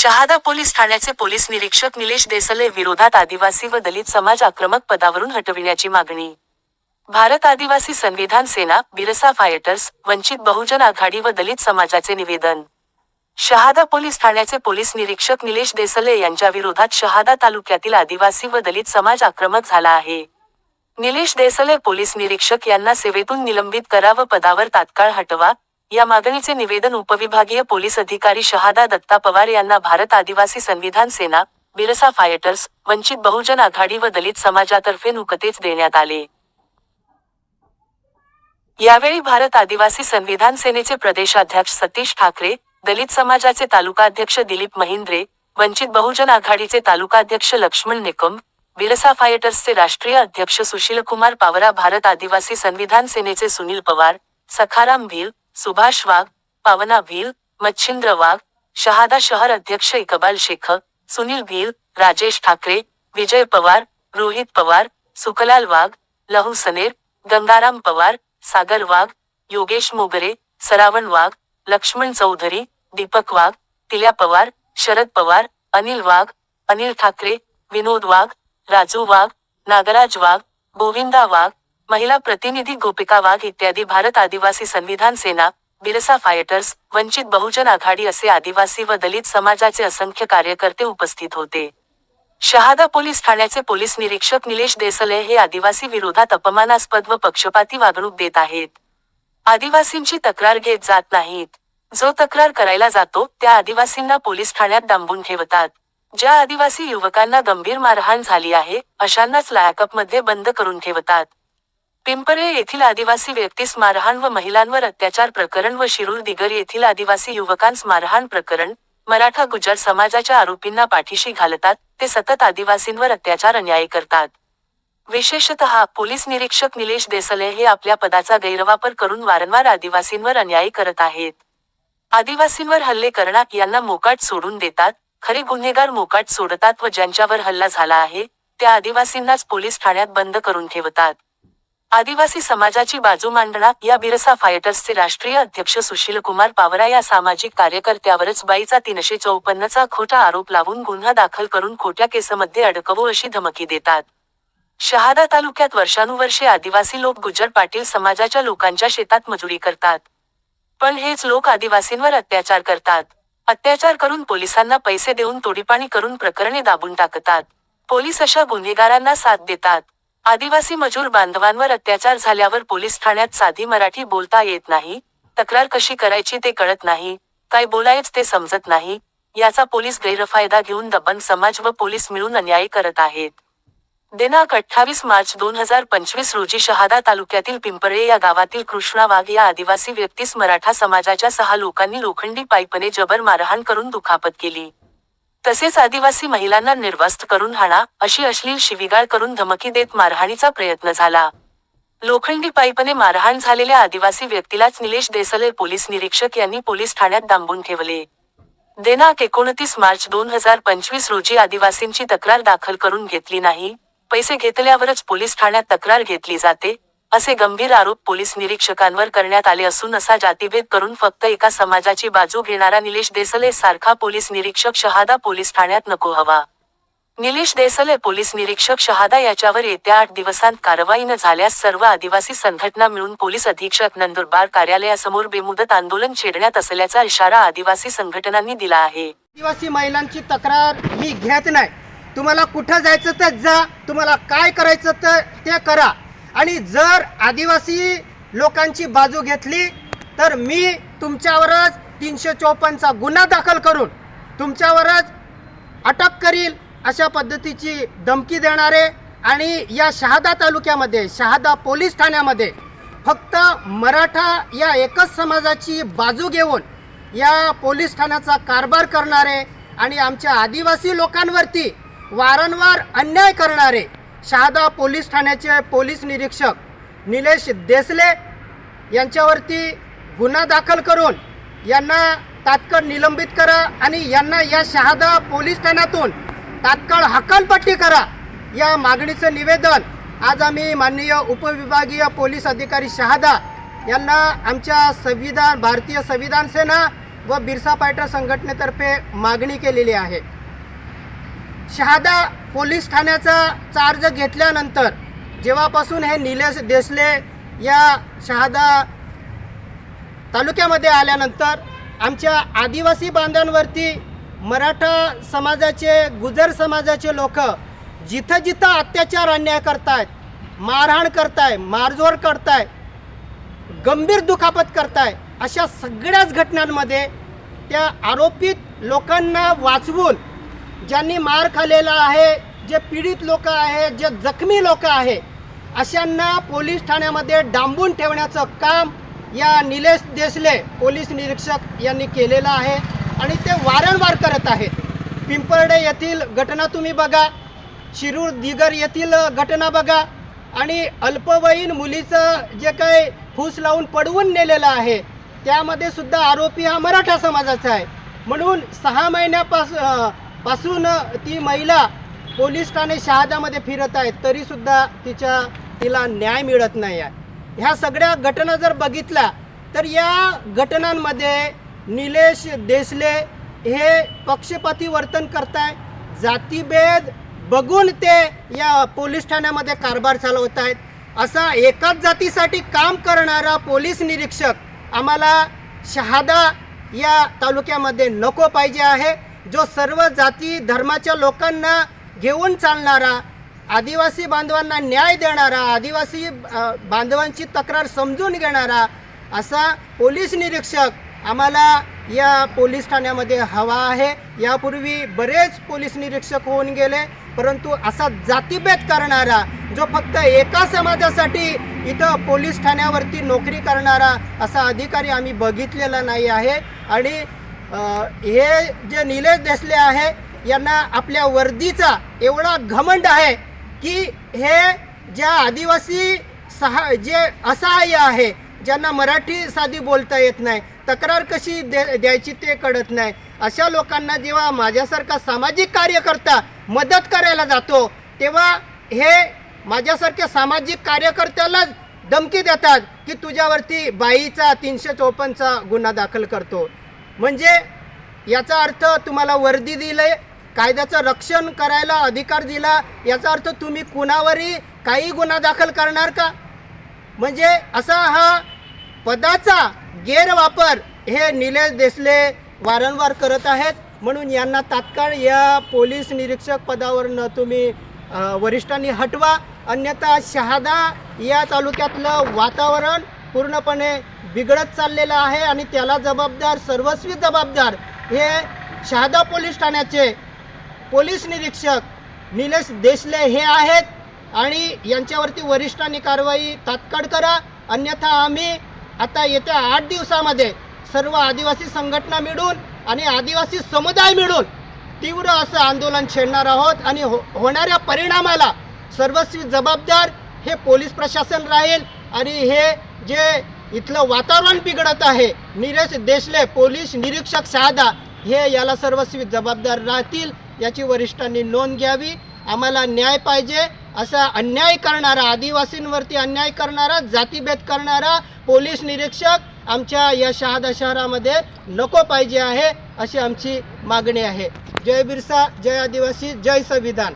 Shahada police ठाण्याचे police निरीक्षक निलेश देसले विरोधात आदिवासी व दलित समाज आक्रमक पदावरून हटविण्याची मागणी. भारत आदिवासी संविधान सेना बिरसा फायटर्स वंचित बहुजन आघाडी व दलित समाजाचे निवेदन. शहादा पोलीस ठाण्याचे पोलीस निरीक्षक निलेश देसले यांच्या विरोधात शहादा तालुक्यातील आदिवासी व दलित समाज आक्रमक झाला आहे. निलेश देसले पोलीस निरीक्षक यांना सेवेतून निलंबित करा व पदावर तात्काळ हटवा या मागणीचे निवेदन उपविभागीय पोलीस अधिकारी शहादा दत्ता पवार यांना भारत आदिवासी संविधान सेना बिरसा फायटर्स वंचित बहुजन आघाडी व दलित समाजातर्फे नुकतेच देण्यात आले. यावेळी भारत आदिवासी संविधान सेनेचे प्रदेशाध्यक्ष सतीश ठाकरे दलित समाजाचे तालुकाध्यक्ष दिलीप महिंद्रे वंचित बहुजन आघाडीचे तालुकाध्यक्ष लक्ष्मण निकम बिरसा फायटर्सचे राष्ट्रीय अध्यक्ष सुशीलकुमार पावरा भारत आदिवासी संविधान सेनेचे सुनील पवार सखाराम भील सुभाष वाघ पावना भील मच्छिंद्र वाघ शहादा शहर अध्यक्ष इकबाल शेख सुनील भील राजेश ठाकरे विजय पवार रोहित पवार सुकलाल वाघ लहू सनेर गंगाराम पवार सागर वाघ योगेश मोगरे सरावण वाघ लक्ष्मण चौधरी दीपक वाघ तिल्या पवार शरद पवार अनिल वाघ अनिल ठाकरे विनोद वाघ राजू वाघ नागराज वाघ गोविंदा वाघ महिला प्रतिनिधी गोपिका वाघ इत्यादी भारत आदिवासी संविधान सेना बिरसा फायटर्स वंचित बहुजन आघाडी असे आदिवासी व दलित समाजाचे असंख्य कार्यकर्ते उपस्थित होते. शहादा पोलीस ठाण्याचे पोलीस निरीक्षक निलेश देसले हे आदिवासी विरोधात अपमानास्पद व पक्षपाती वागणूक देत आहेत. आदिवासींची तक्रार घेत जात नाहीत. जो तक्रार करायला जातो त्या आदिवासींना पोलीस ठाण्यात डांबून ठेवतात. ज्या आदिवासी युवकांना गंभीर मारहाण झाली आहे अशांनाच लायकअपमध्ये बंद करून ठेवतात. पिंपरे येथील आदिवासी व्यक्तीस मारहाण व महिलांवर अत्याचार प्रकरण व शिरूर दिगर येथील आदिवासी युवकांस मारहाण प्रकरण मराठा गुजर समाजाच्या आरोपींना पाठीशी घालतात ते सतत आदिवासींवर अत्याचार अन्याय करतात. विशेषतः पोलीस निरीक्षक निलेश देसले हे आपल्या पदाचा गैरवापर करून वारंवार आदिवासींवर अन्याय करत आहेत. आदिवासींवर हल्ले करणार यांना मोकाट सोडून देतात खरे गुन्हेगार मोकाट सोडतात व ज्यांच्यावर हल्ला झाला आहे त्या आदिवासींनाच पोलीस ठाण्यात बंद करून ठेवतात. आदिवासी समाजाची बाजू मांडणार या बिरसा फायटर्सचे राष्ट्रीय अध्यक्ष सुशीलकुमार पावरा या सामाजिक कार्यकर्त्यावरच बाईचा तीनशे चौपन्नचा खोटा आरोप लावून गुन्हा दाखल करून खोट्या केसमध्ये अडकवू अशी धमकी देतात. शहादा तालुक्यात वर्षानुवर्षे आदिवासी लोक गुज्जर पाटील समाजाच्या लोकांच्या शेतात मजुरी करतात. पण हेच लोक आदिवासींवर अत्याचार करतात. अत्याचार करून पोलिसांना पैसे देऊन तोडीपाणी करून प्रकरणे दाबून टाकतात. पोलीस अशा गुन्हेगारांना साथ देतात. आदिवासी मजूर बांधवांवर अत्याचार झाल्यावर पोलीस ठाण्यात साधी मराठी बोलता येत नाही तक्रार कशी करायची ते कळत नाही काय बोलायच ते समजत नाही याचा पोलीस गैरफायदा घेऊन दबंग समाज व पोलीस मिळून अन्याय करत आहेत. दिनांक अठ्ठावीस मार्च दोन हजार पंचवीस रोजी शहादा तालुक्यातील पिंपळे या गावातील कृष्णा वाघ या आदिवासी व्यक्तीस मराठा समाजाच्या सहा लोकांनी लोखंडी पाईपने जबर मारहाण करून दुखापत केली. तसेच आदिवासी महिलांना निर्वस्त करून हाणा अशी अश्लील शिविगाळ करून धमकी देत मारहाणीचा प्रयत्न झाला. लोखंडी पाईपने मारहाण झालेल्या आदिवासी व्यक्तीलाच निलेश देसले पोलीस निरीक्षक यांनी पोलीस ठाण्यात डांबून ठेवले. दिनांक एकोणतीस मार्च दोन हजार पंचवीस रोजी आदिवासींची तक्रार दाखल करून घेतली नाही. पैसे घेतल्यावरच पोलीस ठाण्यात तक्रार घेतली जाते असे गंभीर आरोप पोलीस निरीक्षकांवर करण्यात आले असून असा जातीभेद करून फक्त एका समाजाची बाजू घेणारा निलेश देसले सारखा पोलीस निरीक्षक शहादा पोलीस ठाण्यात नको हवा. निलेश देसले पोलीस निरीक्षक शहादा याच्यावर येत्या आठ दिवसांत कारवाई न झाल्यास सर्व आदिवासी संघटना मिळून पोलीस अधीक्षक नंदुरबार कार्यालयासमोर बेमुदत आंदोलन छेडण्यात असल्याचा इशारा आदिवासी संघटनांनी दिला आहे. आदिवासी महिलांची तक्रार ही घेत नाही. तुम्हाला कुठं जायचं तर जा तुम्हाला काय करायचं तर ते करा. आणि जर आदिवासी लोकांची बाजू घेतली तर मी तुमच्यावरच तीनशे चौपन्नचा गुन्हा दाखल करून तुमच्यावरच अटक करील अशा पद्धतीची धमकी देणारे आणि या शहादा तालुक्यामध्ये शहादा पोलीस ठाण्यामध्ये फक्त मराठा या एकच समाजाची बाजू घेऊन या पोलीस ठाण्याचा कारभार करणारे आणि आमच्या आदिवासी लोकांवरती वारंवार अन्याय करणारे शहादा पोलीस ठाण्याचे पोलीस निरीक्षक निलेश देसले यांच्यावरती गुन्हा दाखल करून यांना तात्काळ निलंबित करा आणि यांना या शहादा पोलीस ठाण्यातून तात्काळ हकालपट्टी करा या मागणीचं निवेदन आज आम्ही माननीय उपविभागीय पोलीस अधिकारी शहादा यांना आमच्या संविधान भारतीय संविधान सेना व बिरसा पायटर संघटनेतर्फे मागणी केलेली आहे. शहादा पोलीस ठाण्याचा चार्ज घेतल्यानंतर जेव्हापासून हे निलेश देसले या शहादा तालुक्यामध्ये आल्यानंतर आमच्या आदिवासी बांधांवरती मराठा समाजाचे गुजर समाजाचे लोक जिथं जिथं अत्याचार अन्याय करतायत मारहाण करताय मारझोड करताय गंभीर दुखापत करताय अशा सगळ्याच घटनांमध्ये त्या आरोपित लोकांना वाचवून ज्यांनी मार खाल्लेला आहे जे पीडित लोक आहे जे जखमी लोक आहे अशांना पोलीस ठाण्यामध्ये डांबून ठेवण्याचं काम या निलेश देसले पोलीस निरीक्षक यांनी केलेलं आहे आणि ते वारंवार करत आहेत. पिंपर्डे येथील घटना तुम्ही बघा शिरूर दिगर येथील घटना बघा आणि अल्पवयीन मुलीचं जे काही फूस लावून पडवून नेलेलं आहे त्यामध्ये सुद्धा आरोपी हा मराठा समाजाचा आहे. म्हणून सहा महिन्यापासून पासून ती महिला पोलीस ठाणे शहादामध्ये फिरत आहे तरीसुद्धा तिच्या तिला न्याय मिळत नाही आहे. ह्या सगळ्या घटना जर बघितल्या तर या घटनांमध्ये निलेश देसले हे पक्षपाती वर्तन करताय. जातीभेद बघून ते या पोलीस ठाण्यामध्ये कारभार चालवत आहेत. असा एकाच जातीसाठी काम करणारा पोलीस निरीक्षक आम्हाला शहादा या तालुक्यामध्ये नको पाहिजे आहे. जो सर्व जाती धर्माच्या लोकांना घेऊन चालणारा आदिवासी बांधवांना न्याय देणारा आदिवासी बांधवांची तक्रार समजून घेणारा असा पोलीस निरीक्षक आम्हाला या पोलीस ठाण्यामध्ये हवा आहे. यापूर्वी बरेच पोलीस निरीक्षक होऊन गेले परंतु असा जातीभेद करणारा जो फक्त एका समाजासाठी इथं पोलीस ठाण्यावरती नोकरी करणारा असा अधिकारी आम्ही बघितलेला नाही आहे. आणि हे जे निलेश देसले आहे यांना आपल्या वर्दीचा एवढा घमंड आहे की हे ज्या आदिवासी सहा जे असहाय्य आहे ज्यांना मराठी साधी बोलता येत नाही तक्रार कशी दे द्यायची ते कळत नाही. अशा लोकांना जेव्हा माझ्यासारखा सामाजिक कार्यकर्ता मदत करायला जातो तेव्हा हे माझ्यासारख्या सामाजिक कार्यकर्त्याला धमकी देतात की तुझ्यावरती बाईचा तीनशे चोपन्नचा गुन्हा दाखल करतो. म्हणजे याचा अर्थ तुम्हाला वर्दी दिले कायद्याचं रक्षण करायला अधिकार दिला याचा अर्थ तुम्ही कुणावरही काही गुन्हा दाखल करणार का? म्हणजे असा हा पदाचा गैरवापर हे निलेश देसले वारंवार करत आहेत. म्हणून यांना तात्काळ या पोलीस निरीक्षक पदावरनं तुम्ही वरिष्ठांनी हटवा. अन्यथा शहादा या तालुक्यातलं वातावरण पूर्णपणे बिघडत चाललेलं आहे आणि त्याला जबाबदार सर्वस्वी जबाबदार हे शहादा पोलीस ठाण्याचे पोलीस निरीक्षक निलेश देशले हे आहेत. आणि यांच्यावरती वरिष्ठांनी कारवाई तात्काळ करा. अन्यथा आम्ही आता येत्या आठ दिवसामध्ये सर्व आदिवासी संघटना मिळून आणि आदिवासी समुदाय मिळून तीव्र असं आंदोलन छेडणार आहोत. आणि हो होणाऱ्या परिणामाला सर्वस्वी जबाबदार हे पोलीस प्रशासन राहील. आणि हे जे इथलं वातावरण बिघडत आहे निरेश देशले पोलीस निरीक्षक साधा हे याला सर्वस्वी जबाबदार राहतील याची वरिष्ठांनी नोंद घ्यावी. आम्हाला न्याय पाहिजे असा अन्याय करणारा आदिवासींवरती अन्याय करणारा जातीभेद करणारा पोलीस निरीक्षक आमच्या या शहादा शहरामध्ये नको पाहिजे आहे अशी आमची मागणी आहे. जय बिरसा जय आदिवासी जय संविधान.